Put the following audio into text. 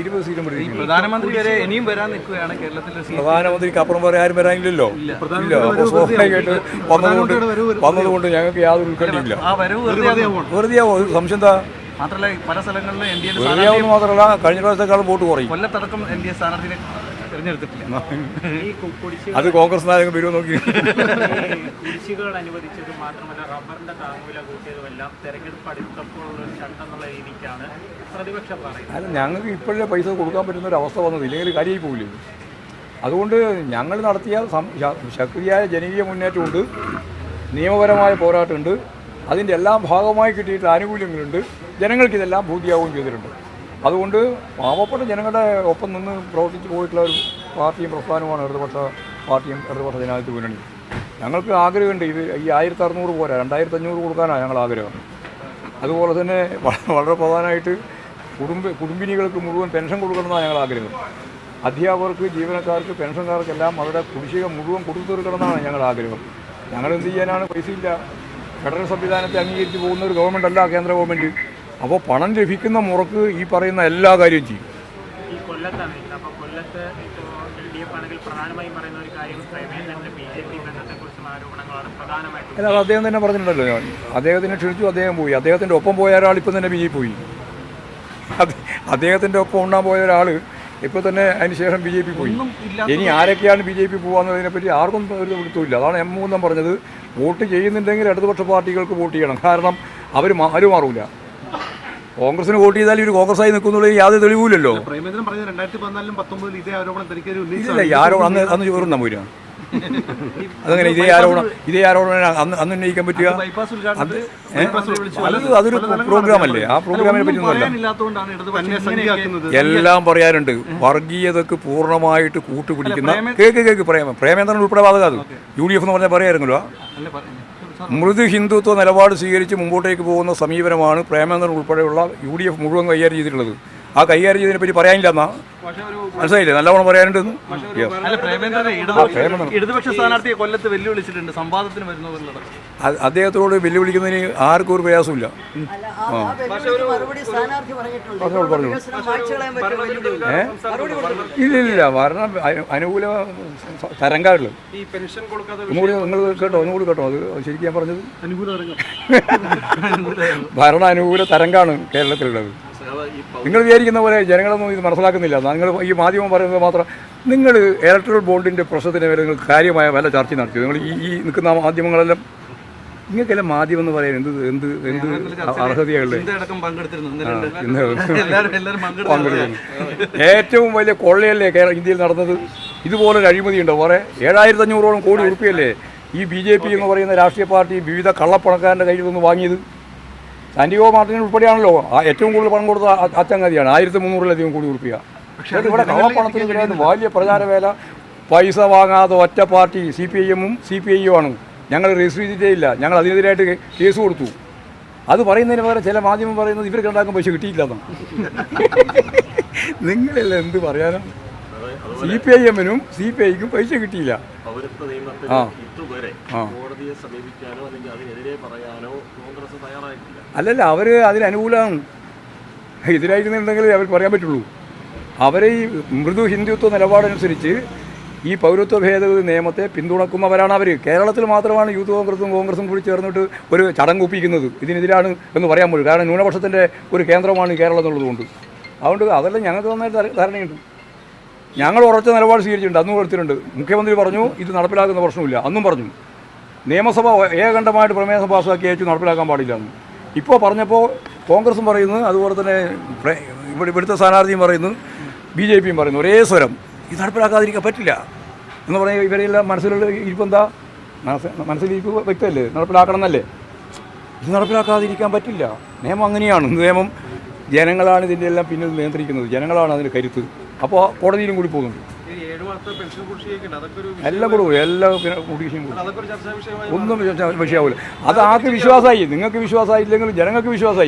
ഇരുപത് സീറ്റും പ്രധാനമന്ത്രി വരെ ഇനിയും വരാൻ നിൽക്കുകയാണ് കേരളത്തിലെ പ്രധാനമന്ത്രിക്ക് അപ്പുറം വരെ ആരും വരാനില്ലല്ലോ. ഇല്ല. അപ്പോൾ സ്വാഭാവികമായിട്ട് വന്നതുകൊണ്ട് വന്നതുകൊണ്ട് ഞങ്ങൾക്ക് യാതൊരു ഉത്കണ്ഠയില്ല വെറുതെ ആവോ. സംശയം എന്താ? മാത്രമല്ല പല സ്ഥലങ്ങളിലും എൻ ഡി എ വെറുതെ ആവുമെന്ന് മാത്രമല്ല കഴിഞ്ഞ പ്രാവശ്യത്തെക്കാൾ വോട്ട് കുറയും. കൊല്ലത്തടക്കം എൻ ഡി എ സ്ഥാനാർത്ഥിനെ തിരഞ്ഞെടുത്തിട്ടില്ല. അത് കോൺഗ്രസ് നായകൻ വരുമോ നോക്കി. അനുവദിച്ചതും മാത്രമല്ല റബ്ബറിന്റെ താങ്ങുവില കൂട്ടിയതുമെല്ലാം തെരഞ്ഞെടുപ്പ് അടുത്തപ്പോഴുള്ള ഒരു ഷണ്ടെന്നുള്ള രീതിക്കാണ് പ്രതിപക്ഷം പറയുന്നത്. അല്ല ഞങ്ങൾക്ക് ഇപ്പോഴേ പൈസ കൊടുക്കാൻ പറ്റുന്ന ഒരു അവസ്ഥ വന്നത് ഇല്ലെങ്കിൽ കാര്യമായി പോകില്ലേ അതുകൊണ്ട് ഞങ്ങൾ നടത്തിയ ശക്തിയായ ജനകീയ മുന്നേറ്റമുണ്ട്. നിയമപരമായ പോരാട്ടമുണ്ട്. അതിന്റെ എല്ലാം ഭാഗമായി കിട്ടിയിട്ട് ആനുകൂല്യങ്ങളുണ്ട്. ജനങ്ങൾക്ക് ഇതെല്ലാം ബോധ്യമാവുകയും ചെയ്തിട്ടുണ്ട്. അതുകൊണ്ട് പാവപ്പെട്ട ജനങ്ങളുടെ ഒപ്പം നിന്ന് പ്രവർത്തിച്ചു പോയിട്ടുള്ള ഒരു പാർട്ടിയും പ്രസ്ഥാനവുമാണ് ഇടതുപക്ഷ പാർട്ടിയും ഇടതുപക്ഷ ജനാധിപത്യ മുന്നണി. ഞങ്ങൾക്ക് ആഗ്രഹമുണ്ട് ഇത് ഈ ആയിരത്തി അറുന്നൂറ് പോരാ രണ്ടായിരത്തി അഞ്ഞൂറ് കൊടുക്കാനാണ് ഞങ്ങൾ ആഗ്രഹം. അതുപോലെ തന്നെ വളരെ പ്രധാനമായിട്ട് കുടുംബ കുടുംബിനികൾക്ക് മുഴുവൻ പെൻഷൻ കൊടുക്കണമെന്നാണ് ഞങ്ങൾ ആഗ്രഹം. അധ്യാപകർക്ക് ജീവനക്കാർക്ക് പെൻഷൻകാർക്കെല്ലാം അവരുടെ കുടിശ്ശിക മുഴുവൻ കൊടുത്തു തീർക്കണമെന്നാണ് ഞങ്ങൾ ആഗ്രഹം. ഞങ്ങൾ എന്ത് ചെയ്യാനാണ്? പൈസയില്ല. ഫെഡറൽ സംവിധാനത്തെ അംഗീകരിച്ച് പോകുന്ന ഒരു ഗവൺമെന്റ് അല്ല കേന്ദ്ര ഗവൺമെന്റ് അപ്പോൾ പണം ലഭിക്കുന്ന മുറക്ക് ഈ പറയുന്ന എല്ലാ കാര്യവും ചെയ്യും. ഈ കൊല്ലത്താണ് അപ്പോൾ കൊല്ലത്ത് ഇപ്പോൾ എൽ ഡി എഫ് ആണെങ്കിൽ പ്രധാനമായും പറയുന്ന ഒരു കാര്യം പ്രേമേന്ദ്രന്റെ ബി ജെ പി ബന്ധത്തെക്കുറിച്ചുള്ള ആരോപണങ്ങളാണ് പ്രധാനമായിട്ടും. അല്ല അത് അദ്ദേഹം തന്നെ പറഞ്ഞിട്ടുണ്ടല്ലോ. ഞാൻ അദ്ദേഹത്തിനെ ക്ഷണിച്ചു അദ്ദേഹം പോയി. അദ്ദേഹത്തിന്റെ ഒപ്പം പോയ ഒരാൾ ഇപ്പം തന്നെ ബി ജെ പോയി. അദ്ദേഹത്തിന്റെ ഒപ്പം ഉണ്ടാൻ പോയ ഒരാൾ ഇപ്പോൾ തന്നെ അതിന് ശേഷം ബി ജെ പി പോയി. ഇനി ആരൊക്കെയാണ് ബി ജെ പി പോകാന്നതിനെപ്പറ്റി ആർക്കും ഒരു പിടുത്തമില്ല അതാണ് എം മൂന്നും പറഞ്ഞത്. വോട്ട് ചെയ്യുന്നുണ്ടെങ്കിൽ ഇടതുപക്ഷ പാർട്ടികൾക്ക് വോട്ട് ചെയ്യണം. കാരണം അവർ ആരും മാറൂല. കോൺഗ്രസിന് വോട്ട് ചെയ്താൽ ഇവർ കോൺഗ്രസ്സായി നിൽക്കുന്നുള്ള യാതൊരു തെളിവില്ലല്ലോ ഇല്ല ഈ ആരോപണം അന്ന് അന്ന് ചോറും പോരുക അതങ്ങനെ ഇതേ ആരോപണം ഇതേ ആരോപണം അന്ന് അന്ന് ഉന്നയിക്കാൻ പറ്റുക? അത് അത് അതൊരു പ്രോഗ്രാമല്ലേ ആ പ്രോഗ്രാമിനെ പറ്റി ഒന്നുമല്ല ഇടതുപക്ഷം എല്ലാം പറയാറുണ്ട് വർഗീയതക്ക് പൂർണമായിട്ട് കൂട്ടുപിടിക്കുന്ന കേക്ക് കേക്ക് പ്രേമ. പ്രേമേന്ദ്രൻ ഉൾപ്പെടെ ബാധക അത്? യു ഡി എഫ് എന്ന് പറഞ്ഞാൽ പറയായിരുന്നല്ലോ മൃദു ഹിന്ദുത്വ നിലപാട് സ്വീകരിച്ച് മുമ്പോട്ടേക്ക് പോകുന്ന സമീപനമാണ് പ്രേമേന്ദ്രൻ ഉൾപ്പെടെയുള്ള യു ഡി എഫ് മുഴുവൻ കൈകാര്യം ചെയ്തിട്ടുള്ളത്. ആ കൈകാര്യം ചെയ്തതിനെ പറ്റി പറയാനില്ല എന്നാ മനസ്സിലായില്ലേ? നല്ലവണ്ണം പറയാനുണ്ടെന്ന്? Yes. അല്ല പ്രേമേന്ദ്രനെ ഇടതുപക്ഷ ഇടതുപക്ഷ സ്ഥാനാർത്ഥിയെ കൊല്ലത്ത് വെല്ലുവിളിച്ചിട്ടുണ്ട്. സംവാദത്തിന് വരുന്നതെന്നുള്ളത് അദ്ദേഹത്തോട് വെല്ലുവിളിക്കുന്നതിന് ആർക്കും ഒരു പ്രയാസമില്ല ഇല്ലില്ല ഭരണം അനുകൂല തരംഗാറില്ല ഈ പെൻഷൻ കൊടുക്കാതെ ഒന്നുകൂടി നിങ്ങൾ കേട്ടോ ഒന്നുകൂടി കേട്ടോ. അത് ശരിക്കും ഞാൻ പറഞ്ഞത്. അനുകൂല തരംഗം. ഭരണ അനുകൂല തരംഗാണ് കേരളത്തിലുള്ളത്. നിങ്ങൾ വിചാരിക്കുന്ന പോലെ ജനങ്ങളൊന്നും ഇത് മനസ്സിലാക്കുന്നില്ല. നിങ്ങൾ ഈ മാധ്യമം പറയുന്നത് മാത്രം നിങ്ങൾ ഇലക്ട്രൽ ബോണ്ടിന്റെ പ്രശ്നത്തിന് വരെ നിങ്ങൾ കാര്യമായ വല്ല ചർച്ച നടത്തി നിങ്ങൾ ഈ ഈ നിൽക്കുന്ന മാധ്യമങ്ങളെല്ലാം നിങ്ങൾക്കെല്ലാം മാധ്യമം എന്ന് പറയാൻ എന്ത് എന്ത് എന്ത് അർഹതയുള്ളത് പങ്കെടുത്തിരുന്നു. ഏറ്റവും വലിയ കൊള്ളയല്ലേ കേരള ഇന്ത്യയിൽ നടന്നത്? ഇതുപോലെ അഴിമതി ഉണ്ടോ? വേറെ ഏഴായിരത്തി അഞ്ഞൂറോളം കോടി ഉറുപ്പിയല്ലേ ഈ ബി ജെ പി എന്ന് പറയുന്ന രാഷ്ട്രീയ പാർട്ടി വിവിധ കള്ളപ്പണക്കാരന്റെ കയ്യിൽ നിന്ന് വാങ്ങിയത്? സാന്റിഗോ മാർട്ടിൻ ഉൾപ്പെടെയാണല്ലോ. ആ ഏറ്റവും കൂടുതൽ പണം കൊടുത്ത അച്ചങ്ങതിയാണ്. ആയിരത്തി മുന്നൂറിലധികം കോടി ഉറുപ്പിക. പക്ഷേ ഇവിടെ കള്ളപ്പണത്തിന് ഇതിനകത്ത് വലിയ പ്രചാരവേല. പൈസ വാങ്ങാതെ ഒറ്റ പാർട്ടി സി പി ഐ എമ്മും സി പി ഐ ആണ് ഞങ്ങൾ രജിസ്റ്റർ ചെയ്തിട്ടേ ഇല്ല ഞങ്ങൾ അതിനെതിരായിട്ട് കേസ് കൊടുത്തു. അത് പറയുന്നതിന് പകരം ചില മാധ്യമം പറയുന്നത് ഇവർക്ക് ഉണ്ടാക്കാൻ പൈസ കിട്ടിയില്ലെന്നാണ് നിങ്ങളല്ല എന്ത് പറയാനും സി പി ഐ എമ്മിനും സി പി ഐക്കും പൈസ കിട്ടിയില്ല. പൗരത്വ നിയമത്തിന് ആ. ഇതുവരെ ആ. കോടതിയെ സമീപിക്കാനോ അല്ലെങ്കിൽ അതിനെതിരെ പറയാനോ കോൺഗ്രസ് തയ്യാറായിട്ടില്ല. അല്ലല്ല അവർ അതിനനുകൂലം അനുകൂലമാണ് എതിരായിരുന്നുണ്ടെങ്കിൽ അവർ പറയാൻ പറ്റുള്ളൂ. അവരെ ഈ മൃദു ഹിന്ദുത്വ നിലപാടനുസരിച്ച് ഈ പൗരത്വ ഭേദഗതി നിയമത്തെ പിന്തുണക്കുന്നവരാണ് അവർ കേരളത്തിൽ മാത്രമാണ് യൂത്ത് കോൺഗ്രസും കോൺഗ്രസും കൂടി ചേർന്നിട്ട് ഒരു ചടങ്ങ് ഒപ്പിക്കുന്നത്. ഇതിനെതിരാണ് എന്ന് പറയാൻ പോലും. കാരണം ന്യൂനപക്ഷത്തിന്റെ ഒരു കേന്ദ്രമാണ് കേരളം എന്നുള്ളതുകൊണ്ട്. അതുകൊണ്ട് അതെല്ലാം ഞങ്ങൾക്ക് നന്നായിട്ട് ധാരണയുണ്ട്. ഞങ്ങൾ ഉറച്ച നിലപാട് സ്വീകരിച്ചിട്ടുണ്ട്. അന്നും കൊടുത്തിട്ടുണ്ട് മുഖ്യമന്ത്രി പറഞ്ഞു ഇത് നടപ്പിലാക്കുന്ന പ്രശ്നമില്ല. അന്നും പറഞ്ഞു. നിയമസഭ ഏകണ്ഠമായിട്ട് പ്രമേയം പാസ്സാക്കി അയച്ചു നടപ്പിലാക്കാൻ പാടില്ല ഇപ്പോൾ പറഞ്ഞപ്പോൾ കോൺഗ്രസും പറയുന്നു അതുപോലെ തന്നെ ഇവിടെ ഇവിടുത്തെ സ്ഥാനാർത്ഥിയും പറയുന്നു ബി ജെ പിയും പറയുന്നു ഒരേ സ്വരം. ഇത് നടപ്പിലാക്കാതിരിക്കാൻ പറ്റില്ല. എന്ന് പറഞ്ഞാൽ ഇവരെല്ലാം മനസ്സിലുള്ള ഇരിപ്പെന്താ മനസ്സ് മനസ്സിലിരിപ്പ് വ്യക്തമല്ലേ? നടപ്പിലാക്കണം എന്നല്ലേ? ഇത് നടപ്പിലാക്കാതിരിക്കാൻ പറ്റില്ല. നിയമം അങ്ങനെയാണ്. നിയമം ജനങ്ങളാണ് ഇതിന്റെ എല്ലാം പിന്നിൽ നിയന്ത്രിക്കുന്നത്. ജനങ്ങളാണ് അതിന് കരുത്ത്. അപ്പോൾ കോടതിയിലും കൂടി പോകുന്നുണ്ട്. എല്ലാം കൊടുക്കും. എല്ലാ കുടിശ്ശിയും കൊടുക്കും. ഒന്നും വിഷയമാവില്ല. അത് ആർക്ക് വിശ്വാസമായി? നിങ്ങൾക്ക് വിശ്വാസമായില്ലെങ്കിലും ജനങ്ങൾക്ക് വിശ്വാസമായി.